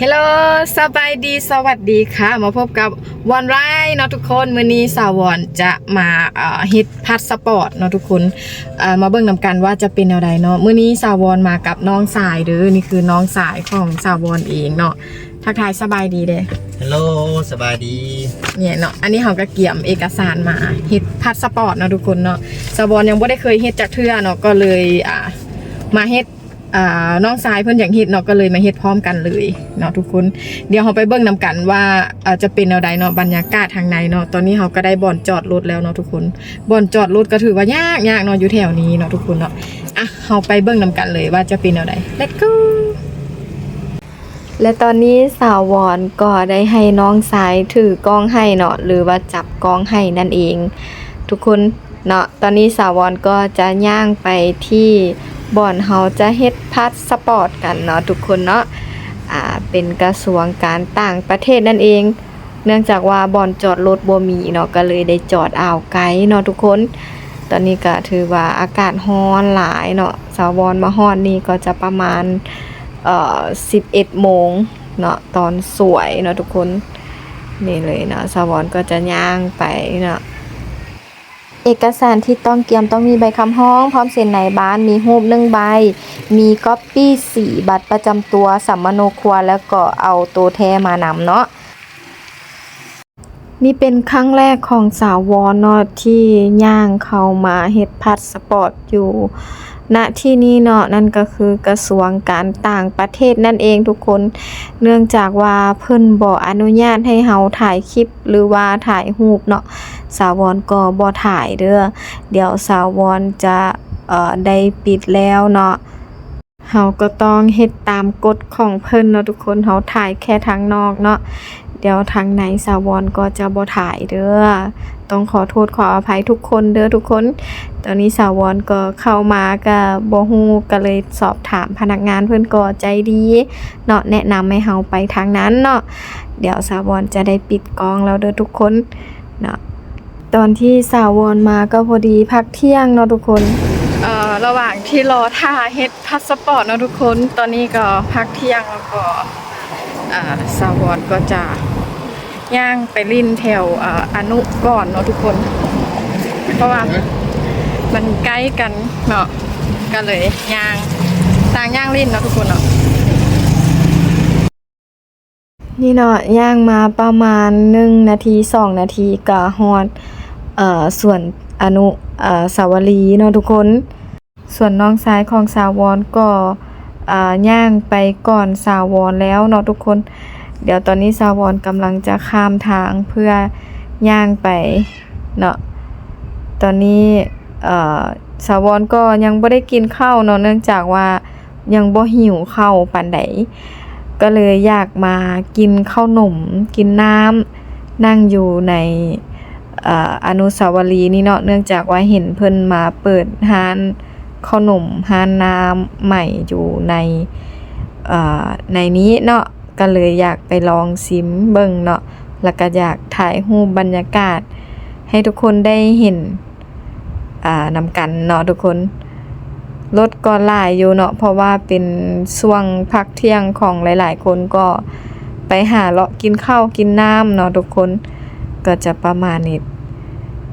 ฮลโหลสบายดีสวัสดีค่ะ มาพบกับวอนไรเนาะทุกคนมื้อนี้สาววอนจะมาเอ่อฮิตพาสปอร์ตเนาะทุกคนเอ่อมาเบิ่งนำกันว่าจะเป็นแนวใดเนาะมื้อนี้สาววอนมากับน้องสายเด้อนี่คือน้องสายของสาววอนเองเนาะทักทายสบายดีเด้ฮัลโหลสบายดีเนี่ยเนาะอันนี้เขาก็เกี่ยมเอกสารมาฮิตพาสปอร์ตเนาะทุกคนเนาะสาววอนยังบ่ได้เคยเฮ็ดจากเทื่อเนาะก็เลยอ่ามาเฮ็ดอ่า น้องสายเพิ่นอย่างเฮ็ดเนาะก็เลยมาเฮ็ดพร้อมกันเลยเนาะทุกคน เดี๋ยวเราไปเบิ่งนำกันว่าจะเป็นแนวใดเนาะบรรยากาศทางในเนาะตอนนี้เราก็ได้บ่อนจอดรถแล้วเนาะทุกคนบ่อนจอดรถก็ถือว่ายากยากเนาะอยู่แถวนี้เนาะทุกคนเนาะอะเราไปเบิ่งนำกันเลยว่าจะเป็นแนวใด let's go และตอนนี้สาววอนก็ได้ให้น้องสายถือกล้องให้เนาะหรือว่าจับกล้องให้นั่นเอง ทุกคนเนาะตอนนี้สาววอนก็จะย่างไปที่ บ่อนเฮาจะเฮ็ดพาสปอร์ตกันเนาะทุกคนเนาะอ่าเป็นกระทรวงการต่างประเทศนั่นเอง เนื่องจากว่าบ่อนจอดรถบ่มีเนาะก็เลยได้จอดอ่าวไกลเนาะทุกคน ตอนนี้ก็ถือว่าอากาศร้อนหลายเนาะสาววอนมาฮอดนี่ก็จะประมาณเอ่อ11โมงเนาะตอนสวยเนาะทุกคนนี่เลยเนาะสาววอนก็จะย่างไปเนาะ เอกสารที่ต้องเตรียมต้องมีใบคำห้อง พร้อมเซ็นในบ้าน มีรูปหนึ่งใบ มีก๊อปปี้สีบัตรประจำตัวสัมมโนครัวแล้วก็เอาตัวแทมานำเนาะนี่เป็นครั้งแรกของสาววอนเนาะที่ย่างเข้ามาเฮ็ดพาสปอร์ตอยู่ ณที่นี่เนาะนั่นก็คือกระทรวงการต่างประเทศนั่นเองทุกคน เนื่องจากว่าเพิ่นบ่อนุญาตให้เฮาถ่ายคลิปหรือว่าถ่ายรูปเนาะสาววอนก็บ่ถ่ายเด้อเดี๋ยวสาววอนจะเอ่อได้ปิดแล้วเนาะเฮาก็ต้องเฮ็ดตามกฎของเพิ่นเนาะทุกคนเฮาถ่ายแค่ทางนอกเนาะ เดี๋ยวทางในสาวอนก็จะบ่ถ่ายเด้อ ต้องขอโทษขออภัยทุกคนเด้อทุกคน ตอนนี้สาวอนก็เข้ามาก็บ่ฮู้ก็เลยสอบถามพนักงานเพิ่อนก็ใจดีเนาะแนะนำให้เฮาไปทางนั้นเนาะ เดี๋ยวสาวอนจะได้ปิดกองแล้วเด้อทุกคนเนาะ ตอนที่สาวอนมาก็พอดีพักเที่ยงเนาะทุกคนเอ่อระหว่างที่รอท่าเฮ็ดพาสปอร์ตเนาะทุกคน ตอนนี้ก็พักเที่ยงแล้วก็สาววอนก็จะ ย่างไปลิ้นแถวอนุก่อนเนาะทุกคน เพราะว่ามันใกล้กันเนาะก็เลยย่างต่างย่างลิ้นเนาะทุกคนเนาะนี่เนาะย่างมาประมาณหนึ่งนาทีสองนาทีก็ฮอดเอ่อส่วนอนุเอ่อสาวรีเนาะทุกคน ส่วนน้องซ้ายของสาวรก็อ่าย่างไปก่อนสาวรแล้วเนาะทุกคน เดี๋ยวตอนนี้สาวรกำลังจะข้ามทางเพื่อย่างไปเนาะตอนนี้เอ่อสาวรก็ยังบ่ได้กินข้าวเนาะเนื่องจากว่ายังบ่หิวข้าวปานใดก็เลยอยากมากินข้าวหนมกินน้ำนั่งอยู่ในเอ่ออนุสาวรีย์นี่เนาะเนื่องจากว่าเห็นเพิ่นมาเปิดร้านข้าวหนมร้านน้ำใหม่อยู่ในเอ่อในนี้เนาะ ก็เลยอยากไปลองซิมเบิ่งเนาะแล้วก็อยากถ่ายรูปบรรยากาศ ให้ทุกคนได้เห็นอ่านำกันเนาะทุกคนรถก็หลายอยู่เนาะเพราะว่าเป็นช่วงพักเที่ยงของหลาย ๆ คนก็ไปหาเลาะกินข้าวกินน้ำเนาะทุกคนก็จะประมาณนี้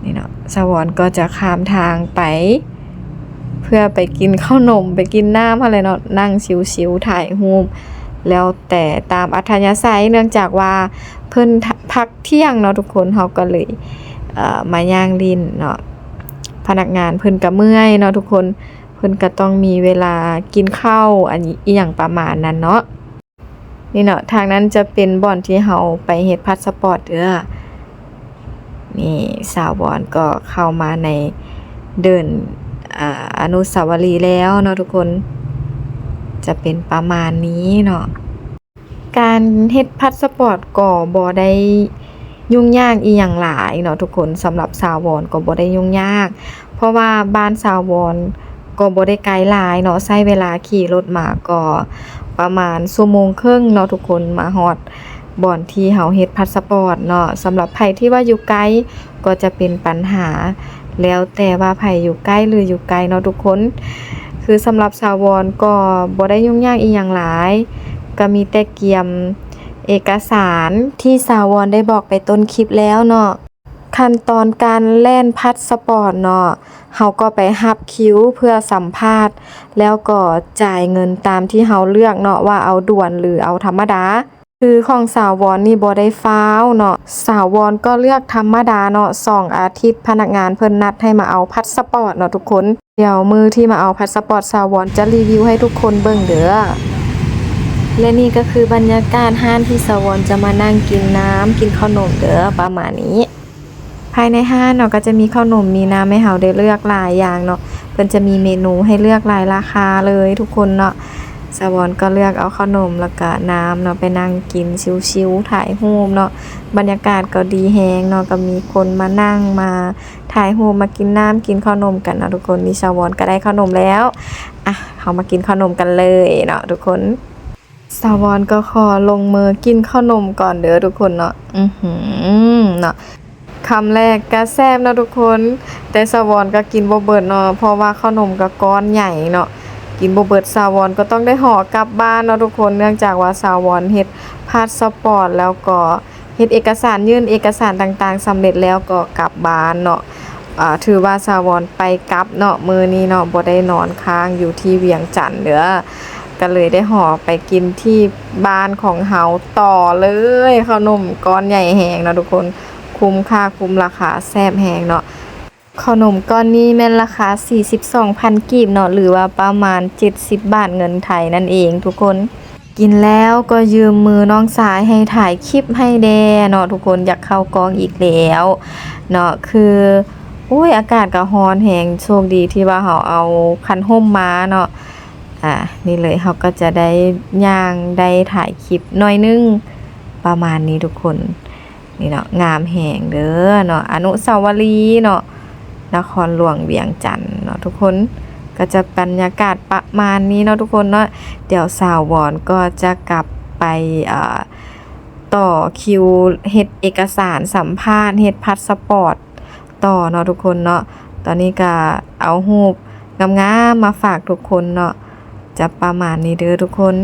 นี่เนาะสวรรค์ก็จะข้ามทางไป เพื่อไปกินข้าวนมไปกินน้ำอะไรเนาะนั่งชิวๆถ่ายรูป แล้วแต่ตามอัธยาศัยเนื่องจากว่าเพิ่นพักเที่ยงเนาะทุกคนเขาก็เลยเอ่อมาย่างลินเนาะพนักงานเพิ่นก็เมื่อยเนาะทุกคนเพิ่นก็ต้องมีเวลากินข้าวอันนี้อหย่างประมาณนั้นเนาะนี่เนาะทางนั้นจะเป็นบ่อนที่เฮาไปเฮ็ดพาสปอร์ตเด้อนี่สาวบอนก็เข้ามาในเดินอ่าอนุสาวรีย์แล้วเนาะทุกคน จะเป็นประมาณนี้เนาะการเฮ็ดพาสปอร์ตก็บ่ได้ยุ่งยากอีหยังหลายเนาะทุกคนสำหรับสาวบอนก็บ่ได้ยุ่งยาก เพราะว่าบ้านสาววอนก็บ่ได้ไกลหลายเนาะใช้เวลาขี่รถมาก็ประมาณชั่วโมงครึ่งเนาะทุกคนมาฮอดบ่อนที่เฮาเฮ็ดพาสปอร์ตเนาะสำหรับไผที่ว่าอยู่ไกลก็จะเป็นปัญหา แล้วแต่ว่าไผอยู่ใกล้หรืออยู่ไกลเนาะทุกคน คือสำหรับสาววอนก็บ่ได้ยุ่งยากอีหยังหลาย ก็มีแต่เกียมเอกสารที่สาวรได้บอกไปต้นคลิปแล้วเนาะขั้นตอนการแล่นพาสปอร์ตเนาะเฮาก็ไปฮับคิวเพื่อสัมภาษณ์ แล้วก็จ่ายเงินตามที่เฮาเลือกเนาะว่าเอาด่วนหรือเอาธรรมดา คือของสาวรนี่บ่ได้ฟ้าวเนาะสาวรก็เลือกธรรมดาเนาะสองอาทิตย์พนักงานเพิ่นนัดให้มาเอาพาสปอร์ตเนาะทุกคน เดี๋ยวมือที่มาเอาพาสปอร์ตสาวอนจะรีวิวให้ทุกคนเบิ่งเด้อ และนี่ก็คือบรรยากาศห้านที่สาวอนจะมานั่งกินน้ำกินขนมเด้อประมาณนี้ ภายในห้านเนาะก็จะมีขนมมีน้ำให้เฮาได้เลือกหลายอย่างเนาะเพิ่นจะมีเมนูให้เลือกหลายราคาเลยทุกคนเนาะ สาวรก็เลือกเอาขนมแล้วก็น้ำเนาะไปนั่งกินชิวๆถ่ายรูปเนาะบรรยากาศก็ดีแฮงเนาะก็มีคนมานั่งมาถ่ายรูปมากินน้ำกินขนมกันเนาะทุกคนนี่สาวรก็ได้ขนมแล้วอะเฮามากินขนมกันเลยเนาะทุกคนสาวรก็ขอลงมือกินขนมก่อนเด้อทุกคนเนาะอือหือเนาะคำแรกก็แซ่บเนาะทุกคน แต่สาวรก็กินบ่เบิดเนาะเพราะว่าขนมก็ก้อนใหญ่เนาะ กินบ่เบิดสาวรก็ต้องได้ห่อกลับบ้านเนาะทุกคนเนื่องจากว่าสาวรเฮ็ดพาสปอร์ตแล้วก็เฮ็ดเอกสารยื่นเอกสารต่างๆสำเร็จแล้วก็กลับบ้านเนาะอ่าถือว่าสาวรไปกลับเนาะมือนี้เนาะบ่ได้นอนค้างอยู่ที่เวียงจันทน์เด้อก็เลยได้ห่อไปกินที่บ้านของเฮาต่อเลยขนมก้อนใหญ่แหงเนาะทุกคนคุ้มค่าคุ้มราคาแซ่บแหงเนาะ ขนมก้อนนี้แม่นราคา 42,000 กีบเนาะหรือว่าประมาณ 70 บาทเงินไทยนั่นเองทุกคน กินแล้วก็ยืมมือน้องสายให้ถ่ายคลิปให้แดเนาะทุกคนอยากเข้ากองอีกแล้วเนาะคืออุ้ยอากาศก็ร้อนแหงโชคดีที่ว่าเฮาเอาคันห่มมาเนาะอ่านี่เลยเขาก็จะได้ย่างได้ถ่ายคลิปหน่อยนึงประมาณนี้ทุกคนนี่เนาะงามแหงเด้อเนาะอนุสาวรีย์เนาะ นครหลวงเวียงจันทน์เนาะทุกคนก็จะบรรยากาศประมาณนี้เนาะทุกคนเนาะเดี๋ยวสาววอนก็จะกลับไปต่อคิวเฮ็ดเอกสารสัมภาษณ์เฮ็ดพาสปอร์ตต่อเนาะทุกคนเนาะตอนนี้ก็เอารูปงามๆมาฝากทุกคนเนาะจะประมาณนี้เด้อทุกคน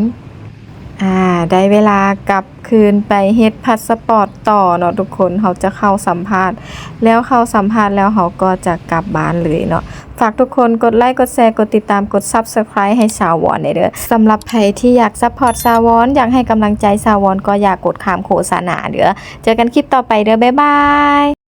อ่าได้เวลากลับคืนไปเฮ็ดพาสปอร์ตต่อเนาะทุกคนเขาจะเข้าสัมภาษณ์ แล้วเข้าสัมภาษณ์แล้วเขาก็จะกลับบ้านเลยเนาะฝากทุกคนกดไลค์กดแชร์กดติดตามกด Subscribe ให้สาววอนเด้อสำหรับใครที่อยากซัพพอร์ตสาววอนอยากให้กำลังใจสาววอนก็อยากกดข้ามโฆษณาเด้อเจอกันคลิปต่อไปเด้อบ๊ายบาย